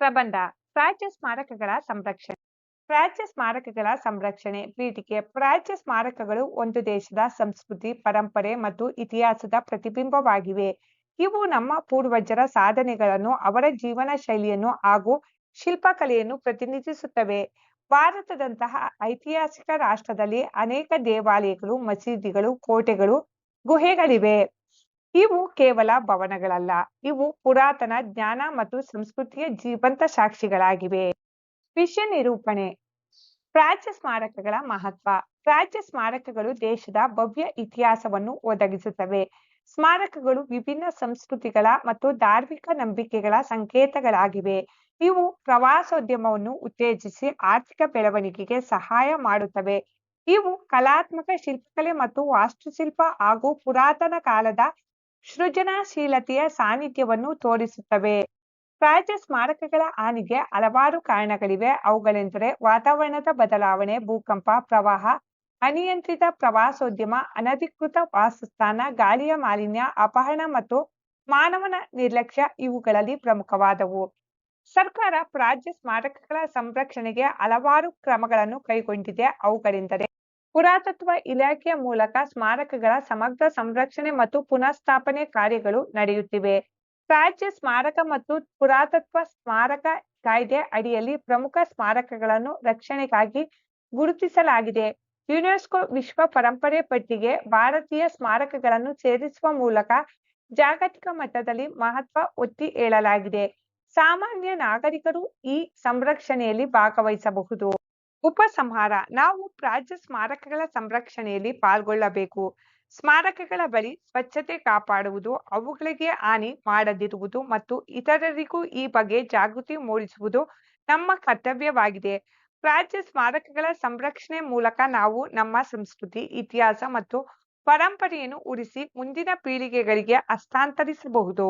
ಪ್ರಬಂಧ, ಪ್ರಾಚ್ಯ ಸ್ಮಾರಕಗಳ ಸಂರಕ್ಷಣೆ. ಪ್ರಾಚ್ಯ ಸ್ಮಾರಕಗಳ ಸಂರಕ್ಷಣೆ ಪೀಠಿಕೆ ಪ್ರಾಚ್ಯ ಸ್ಮಾರಕಗಳು ಒಂದು ದೇಶದ ಸಂಸ್ಕೃತಿ, ಪರಂಪರೆ ಮತ್ತು ಇತಿಹಾಸದ ಪ್ರತಿಬಿಂಬವಾಗಿವೆ. ಇವು ನಮ್ಮ ಪೂರ್ವಜರ ಸಾಧನೆಗಳನ್ನು, ಅವರ ಜೀವನ ಶೈಲಿಯನ್ನು ಹಾಗೂ ಶಿಲ್ಪಕಲೆಯನ್ನು ಪ್ರತಿನಿಧಿಸುತ್ತವೆ. ಭಾರತದಂತಹ ಐತಿಹಾಸಿಕ ರಾಷ್ಟ್ರದಲ್ಲಿ ಅನೇಕ ದೇವಾಲಯಗಳು, ಮಸೀದಿಗಳು, ಕೋಟೆಗಳು, ಗುಹೆಗಳಿವೆ. ಇವು ಕೇವಲ ಭವನಗಳಲ್ಲ, ಇವು ಪುರಾತನ ಜ್ಞಾನ ಮತ್ತು ಸಂಸ್ಕೃತಿಯ ಜೀವಂತ ಸಾಕ್ಷಿಗಳಾಗಿವೆ. ವಿಷಯ ನಿರೂಪಣೆ. ಪ್ರಾಚ್ಯ ಸ್ಮಾರಕಗಳ ಮಹತ್ವ. ಪ್ರಾಚ್ಯ ಸ್ಮಾರಕಗಳು ದೇಶದ ಭವ್ಯ ಇತಿಹಾಸವನ್ನು ಒದಗಿಸುತ್ತವೆ. ಸ್ಮಾರಕಗಳು ವಿಭಿನ್ನ ಸಂಸ್ಕೃತಿಗಳ ಮತ್ತು ಧಾರ್ಮಿಕ ನಂಬಿಕೆಗಳ ಸಂಕೇತಗಳಾಗಿವೆ. ಇವು ಪ್ರವಾಸೋದ್ಯಮವನ್ನು ಉತ್ತೇಜಿಸಿ ಆರ್ಥಿಕ ಬೆಳವಣಿಗೆಗೆ ಸಹಾಯ ಮಾಡುತ್ತವೆ. ಇವು ಕಲಾತ್ಮಕ ಶಿಲ್ಪಕಲೆ ಮತ್ತು ವಾಸ್ತುಶಿಲ್ಪ ಹಾಗೂ ಪುರಾತನ ಕಾಲದ ಸೃಜನಶೀಲತೆಯ ಸಾನ್ನಿಧ್ಯವನ್ನು ತೋರಿಸುತ್ತವೆ. ಪ್ರಾಚ್ಯ ಸ್ಮಾರಕಗಳ ಹಾನಿಗೆ ಹಲವಾರು ಕಾರಣಗಳಿವೆ. ಅವುಗಳೆಂದರೆ ವಾತಾವರಣದ ಬದಲಾವಣೆ, ಭೂಕಂಪ, ಪ್ರವಾಹ, ಅನಿಯಂತ್ರಿತ ಪ್ರವಾಸೋದ್ಯಮ, ಅನಧಿಕೃತ ವಾಸಸ್ಥಾನ, ಗಾಳಿಯ ಮಾಲಿನ್ಯ, ಅಪಹರಣ ಮತ್ತು ಮಾನವನ ನಿರ್ಲಕ್ಷ್ಯ ಇವುಗಳಲ್ಲಿ ಪ್ರಮುಖವಾದವು. ಸರ್ಕಾರ ಪ್ರಾಚ್ಯ ಸ್ಮಾರಕಗಳ ಸಂರಕ್ಷಣೆಗೆ ಹಲವಾರು ಕ್ರಮಗಳನ್ನು ಕೈಗೊಂಡಿದೆ. ಅವುಗಳೆಂದರೆ ಪುರಾತತ್ವ ಇಲಾಖೆಯ ಮೂಲಕ ಸ್ಮಾರಕಗಳ ಸಮಗ್ರ ಸಂರಕ್ಷಣೆ ಮತ್ತು ಪುನಃಸ್ಥಾಪನೆ ಕಾರ್ಯಗಳು ನಡೆಯುತ್ತಿವೆ. ಪ್ರಾಚ್ಯ ಸ್ಮಾರಕ ಮತ್ತು ಪುರಾತತ್ವ ಸ್ಮಾರಕ ಕಾಯ್ದೆ ಅಡಿಯಲ್ಲಿ ಪ್ರಮುಖ ಸ್ಮಾರಕಗಳನ್ನು ರಕ್ಷಣೆಗಾಗಿ ಗುರುತಿಸಲಾಗಿದೆ. ಯುನೆಸ್ಕೋ ವಿಶ್ವ ಪರಂಪರೆ ಪಟ್ಟಿಗೆ ಭಾರತೀಯ ಸ್ಮಾರಕಗಳನ್ನು ಸೇರಿಸುವ ಮೂಲಕ ಜಾಗತಿಕ ಮಟ್ಟದಲ್ಲಿ ಮಹತ್ವ ಒತ್ತಿ ಹೇಳಲಾಗಿದೆ. ಸಾಮಾನ್ಯ ನಾಗರಿಕರು ಈ ಸಂರಕ್ಷಣೆಯಲ್ಲಿ ಭಾಗವಹಿಸಬಹುದು. ಉಪಸಂಹಾರ. ನಾವು ಪ್ರಾಜ್ಯ ಸ್ಮಾರಕಗಳ ಸಂರಕ್ಷಣೆಯಲ್ಲಿ ಪಾಲ್ಗೊಳ್ಳಬೇಕು. ಸ್ಮಾರಕಗಳ ಬಳಿ ಸ್ವಚ್ಛತೆ ಕಾಪಾಡುವುದು, ಅವುಗಳಿಗೆ ಹಾನಿ ಮಾಡದಿರುವುದು ಮತ್ತು ಇತರರಿಗೂ ಈ ಬಗ್ಗೆ ಜಾಗೃತಿ ಮೂಡಿಸುವುದು ನಮ್ಮ ಕರ್ತವ್ಯವಾಗಿದೆ. ಪ್ರಾಚ್ಯ ಸ್ಮಾರಕಗಳ ಸಂರಕ್ಷಣೆ ಮೂಲಕ ನಾವು ನಮ್ಮ ಸಂಸ್ಕೃತಿ, ಇತಿಹಾಸ ಮತ್ತು ಪರಂಪರೆಯನ್ನು ಉಳಿಸಿ ಮುಂದಿನ ಪೀಳಿಗೆಗಳಿಗೆ ಹಸ್ತಾಂತರಿಸಬಹುದು.